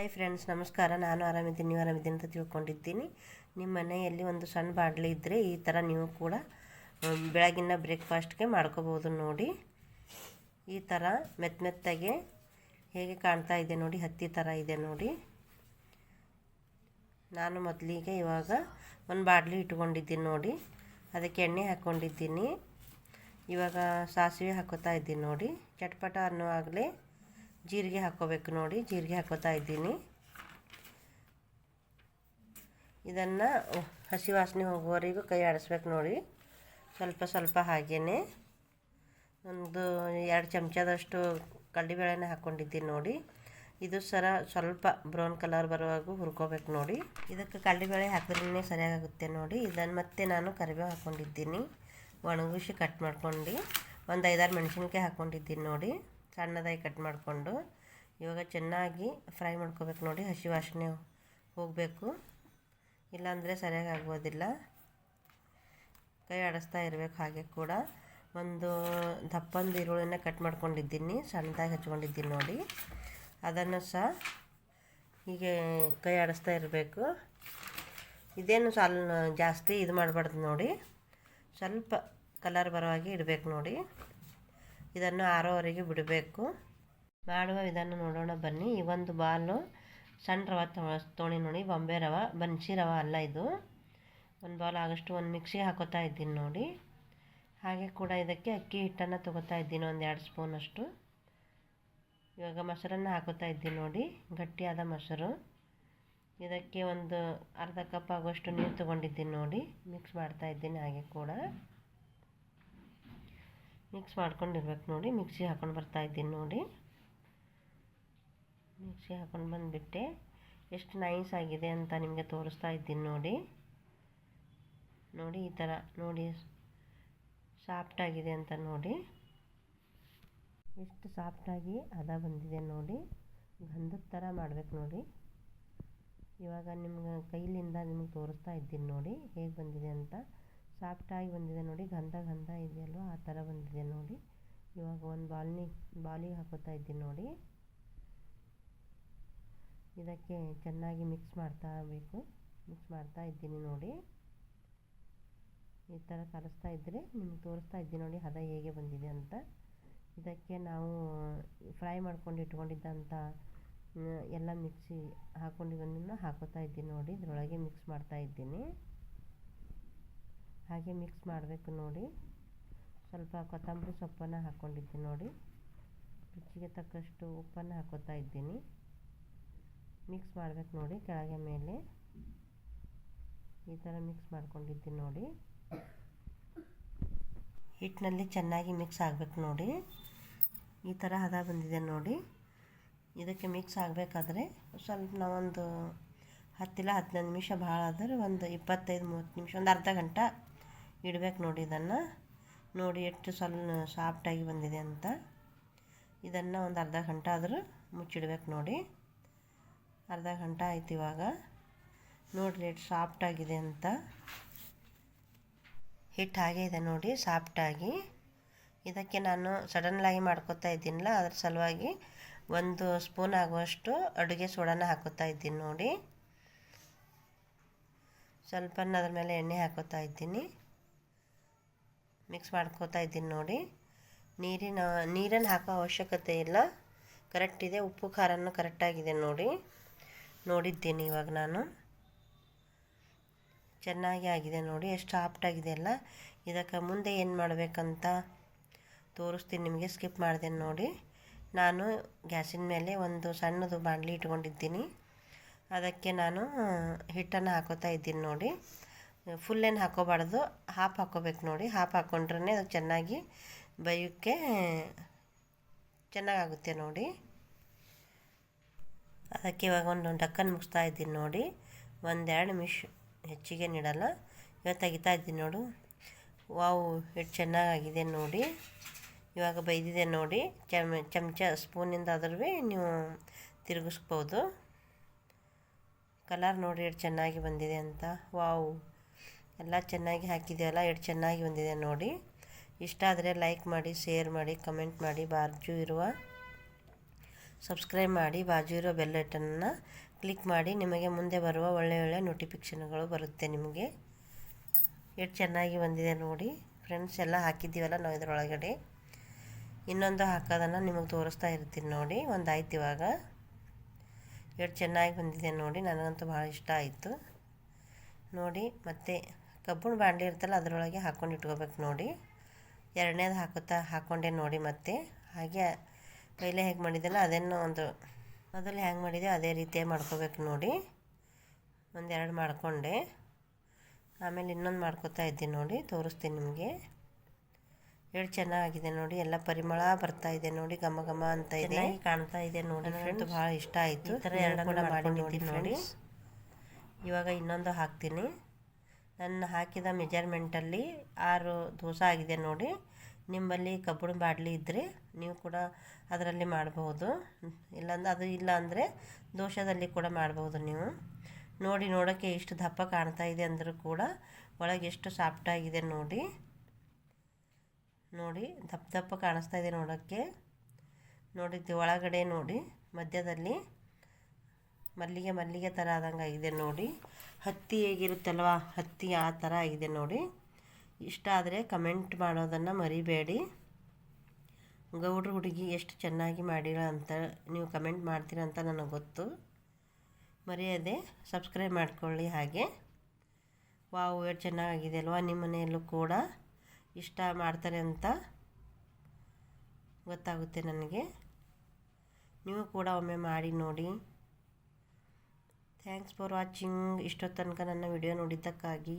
Hi friends ನಮಸ್ಕಾರ. ನಾನು ಆರಾಮಿದ್ದೀನಿ. ನೀವು ಆರಾಮಿದ್ದೀನಿ ಅಂತ ತಿಳ್ಕೊಂಡಿದ್ದೀನಿ. ನಿಮ್ಮ ಮನೆಯಲ್ಲಿ ಒಂದು ಸಣ್ಣ ಬಾಟ್ಲಿ ಇದ್ದರೆ ಈ ಥರ ನೀವು ಕೂಡ ಬೆಳಗಿನ ಬ್ರೇಕ್ಫಾಸ್ಟ್ಗೆ ಮಾಡ್ಕೋಬೋದು ನೋಡಿ. ಈ ಥರ ಮೆತ್ತ ಮೆತ್ತಗೆ ಹೇಗೆ ಕಾಣ್ತಾ ಇದೆ ನೋಡಿ, ಹತ್ತಿ ಥರ ಇದೆ ನೋಡಿ. ನಾನು ಮೊದಲಿಗೆ ಇವಾಗ ಒಂದು ಬಾಟ್ಲಿ ಇಟ್ಕೊಂಡಿದ್ದೀನಿ ನೋಡಿ. ಅದಕ್ಕೆ ಎಣ್ಣೆ ಹಾಕ್ಕೊಂಡಿದ್ದೀನಿ. ಇವಾಗ ಸಾಸಿವೆ ಹಾಕೋತಾ ಇದ್ದೀನಿ ನೋಡಿ. ಚಟ್ಪಟ ಅನ್ನುವಾಗಲೇ ಜೀರಿಗೆ ಹಾಕೋಬೇಕು ನೋಡಿ, ಜೀರಿಗೆ ಹಾಕೋತಾ ಇದ್ದೀನಿ. ಇದನ್ನು ಹಸಿ ವಾಸನೆ ಹೋಗುವವರೆಗೂ ಕೈ ಆಡಿಸ್ಬೇಕು ನೋಡಿ. ಸ್ವಲ್ಪ ಸ್ವಲ್ಪ ಹಾಗೇ ಒಂದು ಎರಡು ಚಮಚದಷ್ಟು ಕಡ್ಲೆಬೇಳೆನ ಹಾಕ್ಕೊಂಡಿದ್ದೀನಿ ನೋಡಿ. ಇದು ಸರ ಸ್ವಲ್ಪ ಬ್ರೌನ್ ಕಲರ್ ಬರುವಾಗ ಹುರ್ಕೋಬೇಕು ನೋಡಿ. ಇದಕ್ಕೆ ಕಡ್ಲೆಬೇಳೆ ಹಾಕಿದ್ರೇ ಸರಿಯಾಗುತ್ತೆ ನೋಡಿ. ಇದನ್ನು ಮತ್ತೆ ನಾನು ಕರಿಬೇವು ಹಾಕ್ಕೊಂಡಿದ್ದೀನಿ ಒಣಗಿಸಿ ಕಟ್ ಮಾಡ್ಕೊಂಡು ಒಂದು ಐದಾರು ಮೆಣಸಿನ್ಕಾಯಿ ಹಾಕ್ಕೊಂಡಿದ್ದೀನಿ ನೋಡಿ. ಸಣ್ಣದಾಗಿ ಕಟ್ ಮಾಡಿಕೊಂಡು ಇವಾಗ ಚೆನ್ನಾಗಿ ಫ್ರೈ ಮಾಡ್ಕೋಬೇಕು ನೋಡಿ, ಹಸಿ ವಾಸನೆ ಹೋಗಬೇಕು. ಇಲ್ಲಾಂದರೆ ಸರಿಯಾಗಿ ಆಗೋದಿಲ್ಲ. ಕೈ ಆಡಿಸ್ತಾ ಇರಬೇಕು ಹಾಗೆ ಕೂಡ. ಒಂದು ದಪ್ಪಂದು ಈರುಳ್ಳಿನ ಕಟ್ ಮಾಡ್ಕೊಂಡಿದ್ದೀನಿ, ಸಣ್ಣದಾಗಿ ಹಚ್ಕೊಂಡಿದ್ದೀನಿ ನೋಡಿ. ಅದನ್ನು ಸಹ ಹೀಗೆ ಕೈ ಆಡಿಸ್ತಾ ಇರಬೇಕು. ಇದೇನು ಸಾಲ್ ಜಾಸ್ತಿ ಇದು ಮಾಡಬಾರ್ದು ನೋಡಿ. ಸ್ವಲ್ಪ ಕಲರ್ ಬರವಾಗಿ ಇಡಬೇಕು ನೋಡಿ. ಇದನ್ನು ಆರೋವರೆಗೆ ಬಿಡಬೇಕು. ಮಾಡುವ ವಿಧಾನ ನೋಡೋಣ ಬನ್ನಿ. ಈ ಒಂದು ಬಾಲು ಸಣ್ಣ ರವೆ ತೋಣಿ ನೋಡಿ, ಬೊಂಬೆ ರವೆ, ಬನ್ಸಿ ರವೆ ಅಲ್ಲ ಇದು. ಒಂದು ಬಾಲ್ ಆಗಷ್ಟು ಒಂದು ಮಿಕ್ಸಿ ಹಾಕೋತಾ ಇದ್ದೀನಿ ನೋಡಿ. ಹಾಗೆ ಕೂಡ ಇದಕ್ಕೆ ಅಕ್ಕಿ ಹಿಟ್ಟನ್ನು ತೊಗೋತಾ ಇದ್ದೀನಿ, ಒಂದು ಎರಡು ಸ್ಪೂನಷ್ಟು ಇವಾಗ ಮೊಸರನ್ನು ಹಾಕೋತಾ ಇದ್ದೀನಿ ನೋಡಿ, ಗಟ್ಟಿಯಾದ ಮೊಸರು. ಇದಕ್ಕೆ ಒಂದು ಅರ್ಧ ಕಪ್ ಆಗುವಷ್ಟು ನೀರು ತೊಗೊಂಡಿದ್ದೀನಿ ನೋಡಿ, ಮಿಕ್ಸ್ ಮಾಡ್ತಾ ಇದ್ದೀನಿ ಹಾಗೆ ಕೂಡ. ಮಿಕ್ಸ್ ಮಾಡ್ಕೊಂಡಿರ್ಬೇಕು ನೋಡಿ. ಮಿಕ್ಸಿ ಹಾಕೊಂಡು ಬರ್ತಾ ಇದ್ದೀನಿ ನೋಡಿ. ಮಿಕ್ಸಿ ಹಾಕೊಂಡು ಬಂದುಬಿಟ್ಟೆ. ಎಷ್ಟು ನೈಸ್ ಆಗಿದೆ ಅಂತ ನಿಮಗೆ ತೋರಿಸ್ತಾ ಇದ್ದೀನಿ ನೋಡಿ. ನೋಡಿ ಈ ಥರ ನೋಡಿ. ಸಾಫ್ಟಾಗಿದೆ ಅಂತ ನೋಡಿ. ಎಷ್ಟು ಸಾಫ್ಟಾಗಿ ಹದ ಬಂದಿದೆ ನೋಡಿ. ಗಂಧದ ಥರ ಮಾಡಬೇಕು ನೋಡಿ. ಇವಾಗ ನಿಮ್ಗೆ ಕೈಲಿಂದ ನಿಮಗೆ ತೋರಿಸ್ತಾ ಇದ್ದೀನಿ ನೋಡಿ. ಹೇಗೆ ಬಂದಿದೆ ಅಂತ. ಸಾಫ್ಟಾಗಿ ಬಂದಿದೆ ನೋಡಿ, ಗಂಧ ಗಂಧ ಇದೆಯಲ್ವ? ಆ ಥರ ಬಂದಿದೆ ನೋಡಿ. ಇವಾಗ ಒಂದು ಬಾಲ್ನಿ ಬಾಲಿಗೆ ಹಾಕೋತಾ ಇದ್ದೀನಿ ನೋಡಿ. ಇದಕ್ಕೆ ಚೆನ್ನಾಗಿ ಮಿಕ್ಸ್ ಮಾಡ್ತಾ ಬೇಕು. ಮಿಕ್ಸ್ ಮಾಡ್ತಾ ಇದ್ದೀನಿ ನೋಡಿ. ಈ ಥರ ಕಲಿಸ್ತಾ ಇದ್ದರೆ ನಿಮ್ಗೆ ತೋರಿಸ್ತಾ ಇದ್ದೀನಿ ನೋಡಿ, ಹದ ಹೇಗೆ ಬಂದಿದೆ ಅಂತ. ಇದಕ್ಕೆ ನಾವು ಫ್ರೈ ಮಾಡ್ಕೊಂಡು ಇಟ್ಕೊಂಡಿದ್ದಂಥ ಎಲ್ಲ ಮಿಕ್ಸಿ ಹಾಕ್ಕೊಂಡಿದ್ದನ್ನು ಹಾಕೋತಾ ಇದ್ದೀನಿ ನೋಡಿ. ಇದರೊಳಗೆ ಮಿಕ್ಸ್ ಮಾಡ್ತಾ ಇದ್ದೀನಿ. ಹಾಗೆ ಮಿಕ್ಸ್ ಮಾಡಬೇಕು ನೋಡಿ. ಸ್ವಲ್ಪ ಕೊತ್ತಂಬರಿ ಸೊಪ್ಪನ್ನು ಹಾಕ್ಕೊಂಡಿದ್ದೀನಿ ನೋಡಿ. ರುಚಿಗೆ ತಕ್ಕಷ್ಟು ಉಪ್ಪನ್ನು ಹಾಕೋತಾ ಇದ್ದೀನಿ. ಮಿಕ್ಸ್ ಮಾಡಬೇಕು ನೋಡಿ ಕೆಳಗೆ ಮೇಲೆ. ಈ ಥರ ಮಿಕ್ಸ್ ಮಾಡ್ಕೊಂಡಿದ್ದೀನಿ ನೋಡಿ. ಹಿಟ್ಟಿನಲ್ಲಿ ಚೆನ್ನಾಗಿ ಮಿಕ್ಸ್ ಆಗಬೇಕು ನೋಡಿ. ಈ ಥರ ಹದ ಬಂದಿದೆ ನೋಡಿ. ಇದಕ್ಕೆ ಮಿಕ್ಸ್ ಆಗಬೇಕಾದ್ರೆ ಸ್ವಲ್ಪ ನಾವೊಂದು ಹತ್ತಿಲ್ಲ ಹದಿನೈದು ನಿಮಿಷ ಭಾಳ ಆದರೆ ಒಂದು ಇಪ್ಪತ್ತೈದು ಮೂವತ್ತು ನಿಮಿಷ, ಒಂದು ಅರ್ಧ ಗಂಟೆ ಇಡಬೇಕು ನೋಡಿ ಇದನ್ನು. ನೋಡಿ ಎಷ್ಟು ಸ್ವಲ್ಪ ಸಾಫ್ಟಾಗಿ ಬಂದಿದೆ ಅಂತ. ಇದನ್ನು ಒಂದು ಅರ್ಧ ಗಂಟೆ ಆದರೂ ಮುಚ್ಚಿಡ್ಬೇಕು ನೋಡಿ. ಅರ್ಧ ಗಂಟೆ ಆಯ್ತು ಇವಾಗ. ನೋಡಿರಿ ಎಷ್ಟು ಸಾಫ್ಟಾಗಿದೆ ಅಂತ. ಹಿಟ್ಟು ಹಾಗೆ ಇದೆ ನೋಡಿ, ಸಾಫ್ಟಾಗಿ. ಇದಕ್ಕೆ ನಾನು ಸಡನ್ಲಾಗಿ ಮಾಡ್ಕೋತಾ ಇದ್ದೀನಲ್ಲ, ಅದ್ರ ಸಲುವಾಗಿ ಒಂದು ಸ್ಪೂನ್ ಆಗುವಷ್ಟು ಅಡುಗೆ ಸೋಡಾನ ಹಾಕೋತಾ ಇದ್ದೀನಿ ನೋಡಿ. ಸ್ವಲ್ಪ ಅದ್ರ ಮೇಲೆ ಎಣ್ಣೆ ಹಾಕೋತಾ ಇದ್ದೀನಿ. ಮಿಕ್ಸ್ ಮಾಡ್ಕೋತಾ ಇದ್ದೀನಿ ನೋಡಿ. ನೀರಿನ ನೀರನ್ನು ಹಾಕೋ ಅವಶ್ಯಕತೆ ಇಲ್ಲ. ಕರೆಕ್ಟ್ ಇದೆ. ಉಪ್ಪು, ಖಾರನೂ ಕರೆಕ್ಟಾಗಿದೆ ನೋಡಿ. ನೋಡಿದ್ದೀನಿ ಇವಾಗ ನಾನು. ಚೆನ್ನಾಗಿ ಆಗಿದೆ ನೋಡಿ. ಎಷ್ಟು ಆಪ್ಟಾಗಿದೆ ಅಲ್ಲ. ಇದಕ್ಕೆ ಮುಂದೆ ಏನು ಮಾಡಬೇಕಂತ ತೋರಿಸ್ತೀನಿ ನಿಮಗೆ. ಸ್ಕಿಪ್ ಮಾಡಿದೆ ನೋಡಿ. ನಾನು ಗ್ಯಾಸಿನ ಮೇಲೆ ಒಂದು ಸಣ್ಣದು ಬಾಣಲಿ ಇಟ್ಕೊಂಡಿದ್ದೀನಿ. ಅದಕ್ಕೆ ನಾನು ಹಿಟ್ಟನ್ನು ಹಾಕೋತಾ ಇದ್ದೀನಿ ನೋಡಿ. ಫುಲ್ ಏನು ಹಾಕೋಬಾರ್ದು. ಹಾಫ್ ಹಾಕೋಬೇಕು ನೋಡಿ. ಹಾಫ್ ಹಾಕ್ಕೊಂಡ್ರೆ ಅದು ಚೆನ್ನಾಗಿ ಬೇಯೋಕ್ಕೆ, ಚೆನ್ನಾಗಾಗುತ್ತೆ ನೋಡಿ. ಅದಕ್ಕೆ ಇವಾಗ ಒಂದು ಡಕ್ಕನ್ ಮುಗಿಸ್ತಾ ಇದ್ದೀನಿ ನೋಡಿ. ಒಂದೆರಡು ನಿಮಿಷ ಹೆಚ್ಚಿಗೆ ನೀಡಲ್ಲ. ಇವಾಗ ತೆಗಿತಾ ಇದ್ದೀನಿ ನೋಡು. ವಾವು, ಎಷ್ಟು ಚೆನ್ನಾಗಾಗಿದೆ ನೋಡಿ. ಇವಾಗ ಬೈದಿದೆ ನೋಡಿ. ಚಮ್, ಚಮಚ ಸ್ಪೂನಿಂದ ಆದ್ರೂ ನೀವು ತಿರುಗಿಸ್ಬೋದು. ಕಲರ್ ನೋಡಿ, ಎಷ್ಟು ಚೆನ್ನಾಗಿ ಬಂದಿದೆ ಅಂತ. ವಾವ್. ಎಲ್ಲ ಚೆನ್ನಾಗಿ ಹಾಕಿದೆಯಲ್ಲ ಎಷ್ಟು ಚೆನ್ನಾಗಿ ಬಂದಿದೆ ನೋಡಿ. ಇಷ್ಟ ಆದರೆ ಲೈಕ್ ಮಾಡಿ ಶೇರ್ ಮಾಡಿ ಕಮೆಂಟ್ ಮಾಡಿ, ಬಾಜು ಇರುವ ಸಬ್ಸ್ಕ್ರೈಬ್ ಮಾಡಿ, ಬಾಜು ಇರೋ ಬೆಲ್ ಬಟನ್ನ ಕ್ಲಿಕ್ ಮಾಡಿ, ನಿಮಗೆ ಮುಂದೆ ಬರುವ ಒಳ್ಳೆಯ ಒಳ್ಳೆಯ ನೋಟಿಫಿಕೇಷನ್ಗಳು ಬರುತ್ತೆ ನಿಮಗೆ. ಎಷ್ಟು ಚೆನ್ನಾಗಿ ಬಂದಿದೆ ನೋಡಿ. ಫ್ರೆಂಡ್ಸ್ ಎಲ್ಲ ಹಾಕಿದ್ದೀವಲ್ಲ ನಾವು ಇದರೊಳಗಡೆ. ಇನ್ನೊಂದು ಹಾಕೋದನ್ನು ನಿಮಗೆ ತೋರಿಸ್ತಾ ಇರ್ತೀನಿ ನೋಡಿ ಒಂದು ಆಯ್ತು ಇವಾಗ. ಎಷ್ಟು ಚೆನ್ನಾಗಿ ಬಂದಿದೆ ನೋಡಿ, ನನಗಂತೂ ಭಾಳ ಇಷ್ಟ ಆಯಿತು. ನೋಡಿ, ಮತ್ತು ಕಬ್ಬುಣ ಬಾಂಡ್ಲಿ ಇರ್ತಲ್ಲ ಅದರೊಳಗೆ ಹಾಕ್ಕೊಂಡು ಇಟ್ಕೋಬೇಕು ನೋಡಿ. ಎರಡನೇದು ಹಾಕುತ್ತಾ ಹಾಕ್ಕೊಂಡೆ ನೋಡಿ ಮತ್ತೆ. ಹಾಗೆ ಪೈಲೆ ಹೇಗೆ ಮಾಡಿದ್ದೆಲ್ಲ ಅದನ್ನು ಒಂದು ಮೊದಲು ಹ್ಯಾಂಗೆ ಮಾಡಿದೆ ಅದೇ ರೀತಿಯಾಗಿ ಮಾಡ್ಕೋಬೇಕು ನೋಡಿ. ಒಂದೆರಡು ಮಾಡಿಕೊಂಡೆ. ಆಮೇಲೆ ಇನ್ನೊಂದು ಮಾಡ್ಕೋತಾ ಇದ್ದೀನಿ ನೋಡಿ ತೋರಿಸ್ತೀನಿ ನಿಮಗೆ. ಎಷ್ಟು ಚೆನ್ನಾಗಿದೆ ನೋಡಿ ಎಲ್ಲ ಪರಿಮಳ ಬರ್ತಾ ಇದೆ ನೋಡಿ ಘಮ ಘಮ ಅಂತ ಇದೆ. ಕಾಣ್ತಾ ಇದೆ ನೋಡಿ ಫ್ರೆಂಡ್ಸ್ ಭಾಳ ಇಷ್ಟ ಆಯಿತು. ಈ ಥರ ಎರಡು ಕೂಡ ಮಾಡಿ ನೋಡಿ ನೋಡಿ ಇವಾಗ ಇನ್ನೊಂದು ಹಾಕ್ತೀನಿ. ನನ್ನ ಹಾಕಿದ ಮೆಜರ್ಮೆಂಟಲ್ಲಿ ಆರು ದೋಸೆ ಆಗಿದೆ ನೋಡಿ. ನಿಮ್ಮಲ್ಲಿ ಕಬ್ಬಿಣ ಬಾಡ್ಲಿ ಇದ್ದರೆ ನೀವು ಕೂಡ ಅದರಲ್ಲಿ ಮಾಡಬಹುದು ಇಲ್ಲಾಂದ್ರೆ ಅದು ಇಲ್ಲ ಅಂದರೆ ದೋಷದಲ್ಲಿ ಕೂಡ ಮಾಡಬಹುದು ನೀವು. ನೋಡಿ ನೋಡೋಕ್ಕೆ ಎಷ್ಟು ದಪ್ಪ ಕಾಣ್ತಾ ಇದೆ ಅಂದರೂ ಕೂಡ ಒಳಗೆ ಎಷ್ಟು ಸಾಫ್ಟಾಗಿದೆ ನೋಡಿ. ನೋಡಿ, ದಪ್ಪ ದಪ್ಪ ಕಾಣಿಸ್ತಾ ಇದೆ ನೋಡೋಕ್ಕೆ ನೋಡಿದ್ದು ಒಳಗಡೆ ನೋಡಿ, ಮಧ್ಯದಲ್ಲಿ. ಮಲ್ಲಿಗೆ ಮಲ್ಲಿಗೆ ಥರ ಆದಂಗೆ ಆಗಿದೆ ನೋಡಿ. ಹತ್ತಿ ಹೇಗಿರುತ್ತಲ್ವ? ಹತ್ತಿ ಆ ಥರ ಆಗಿದೆ ನೋಡಿ. ಇಷ್ಟ ಆದರೆ ಕಮೆಂಟ್ ಮಾಡೋದನ್ನು ಮರಿಬೇಡಿ. ಗೌಡ್ರ ಹುಡುಗಿ ಎಷ್ಟು ಚೆನ್ನಾಗಿ ಮಾಡಿರೋ ಅಂತ ನೀವು ಕಮೆಂಟ್ ಮಾಡ್ತೀರ ಅಂತ ನನಗೆ ಗೊತ್ತು. ಮರೆಯದೆ ಸಬ್ಸ್ಕ್ರೈಬ್ ಮಾಡಿಕೊಳ್ಳಿ ಹಾಗೆ. ವಾವ್ ಎಷ್ಟು ಚೆನ್ನಾಗಿದೆ ಅಲ್ವಾ? ನಿಮ್ಮ ಮನೆಯಲ್ಲೂ ಕೂಡ ಇಷ್ಟ ಮಾಡ್ತಾರೆ ಅಂತ ಗೊತ್ತಾಗುತ್ತೆ ನನಗೆ. ನೀವು ಕೂಡ ಒಮ್ಮೆ ಮಾಡಿ ನೋಡಿ. ಥ್ಯಾಂಕ್ಸ್ ಫಾರ್ ವಾಚಿಂಗ್ ಇಷ್ಟೊತ್ತನಕ ತನಕ ನನ್ನ ವಿಡಿಯೋ ನೋಡಿದ್ದಕ್ಕಾಗಿ.